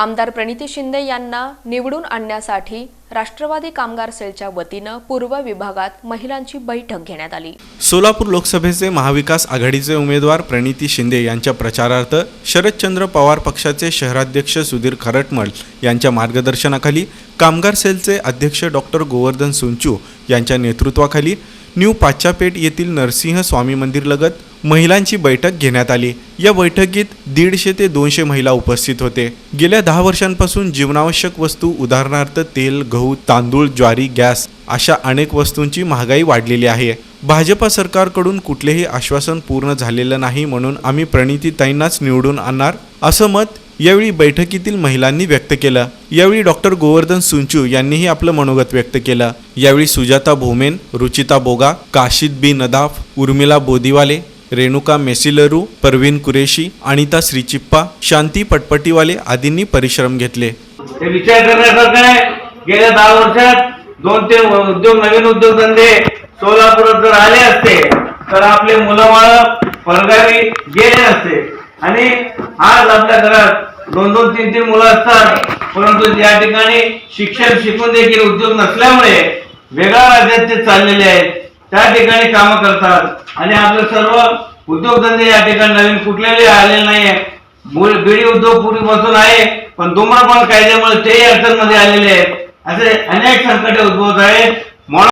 आमदार प्रणिती शिंदे यांना निवडून आणण्यासाठी राष्ट्रवादी कामगार सेलच्या वतीनं पूर्व विभागात महिलांची बैठक घेण्यात आली. सोलापूर लोकसभेचे महाविकास आघाडीचे उमेदवार प्रणिती शिंदे यांच्या प्रचारार्थ शरदचंद्र पवार पक्षाचे शहराध्यक्ष सुधीर खरटमल यांच्या मार्गदर्शनाखाली कामगार सेलचे अध्यक्ष डॉक्टर गोवर्धन सुंचू यांच्या नेतृत्वाखाली न्यू पाचापेठ येथील नरसिंह स्वामी मंदिरलगत महिलांची बैठक घेण्यात आली. या बैठकीत दीडशे ते दोनशे महिला उपस्थित होते. गेल्या दहा वर्षांपासून जीवनावश्यक वस्तू उदाहरणार्थ तेल गहू तांदूळ ज्वारी गॅस अशा अनेक वस्तूंची महागाई वाढलेली आहे. भाजपा सरकारकडून कुठलेही आश्वासन पूर्ण झालेलं नाही म्हणून आम्ही प्रणितीताईंनाच निवडून आणणार असं मत यावेळी बैठकीतील महिलांनी व्यक्त केलं. यावेळी डॉक्टर गोवर्धन सुंचू यांनीही आपलं मनोगत व्यक्त केलं. यावेळी सुजाता भोमेन रुचिता बोगा काशिद बी नदाफ उर्मिला बोदिवाले रेणुका मेसिलरू परवीन कुरेशी अनिता श्रीचिप्पा शांती पटपटीवाले आदींनी परिश्रम घेतले. गेल्या दहा वर्षात दोन ते उद्योग नवीन उद्योगधंदे सोलापुरात जर आले असते तर आपले मुलं बाळ परगावी गेले असते आणि आज आपल्या घरात दोन दोन तीन तीन मुलं असतात परंतु या ठिकाणी शिक्षण शिकून देखील उद्योग नसल्यामुळे वेगळ्या राज्यात ते चाललेले आहेत. त्या ठिकाणी कामं करतात. आणि आपले सर्व उद्योगधंदे या ठिकाणी नवीन कुठलेले आलेले नाहीये. बीडी उद्योग पूर्वीपासून आहे पण धूम्रपान कायद्यामुळे तेही अडचणमध्ये आलेले आहेत. असे अनेक संकट उद्भवत आहेत.